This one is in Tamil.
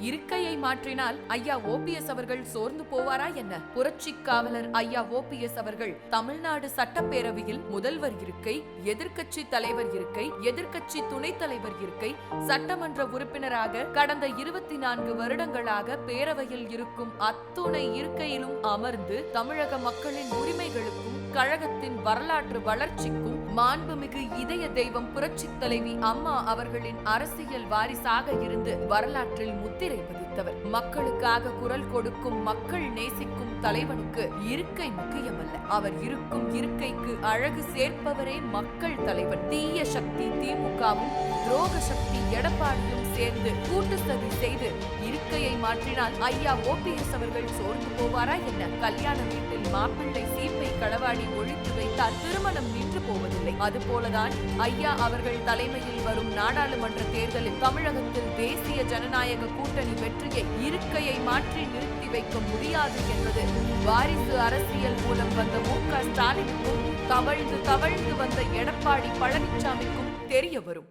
இருக்கையை மாற்றினால் ஐயா ஓபிஎஸ் அவர்கள் சோர்ந்து போவாரா என்ன? புரட்சி காவலர் ஐயா ஓபிஎஸ் அவர்கள் தமிழ்நாடு சட்டப்பேரவையில் முதல்வர் இருக்கை எதிர்க்கட்சி தலைவர் இருக்கை எதிர்க்கட்சி துணைத் தலைவர் இருக்கை சட்டமன்ற உறுப்பினராக கடந்த இருபத்தி நான்கு வருடங்களாக பேரவையில் இருக்கும் அத்துணை இருக்கையிலும் அமர்ந்து தமிழக மக்களின் உரிமைகளுக்கும் கழகத்தின் வரலாற்று வளர்ச்சிக்கும் மாண்புமிகு இதய தெய்வம் புரட்சித் தலைவி அம்மா அவர்களின் அரசியல் வாரிசாக இருந்து வரலாற்றில் முத்திரை பதித்தவர். மக்களுக்காக குரல் கொடுக்கும் மக்கள் நேசிக்கும் தலைவனுக்கு இருக்கை முக்கியமல்ல. அவர் இருக்கும் இருக்கைக்கு அழகு சேர்ப்பவரே மக்கள் தலைவன். தீய சக்தி திமுகவும் துரோக சக்தி எடப்பாடியும் சேர்ந்து கூட்டு சதி செய்து இருக்கையை மாற்றினால் ஐயா ஓபிஎஸ் அவர்கள் சோர்ந்து போவாரா என்ன? கல்யாண வீட்டில் மாப்பிள்ளை சீப்பை களவாடி ஒழித்து வைத்தால் திருமணம் நின்று போவது அதுபோலதான் ஐயா அவர்கள் தலைமையில் வரும் நாடாளுமன்ற தேர்தலில் தமிழகத்தில் தேசிய ஜனநாயக கூட்டணி வெற்றியை இருக்கையை மாற்றி நிறுத்தி வைக்க முடியாது என்பது வாரிசு அரசியல் மூலம் வந்த மு க ஸ்டாலினுக்கும் தவழ்ந்து தவழ்ந்து வந்த எடப்பாடி பழனிசாமிக்கும் தெரிய வரும்.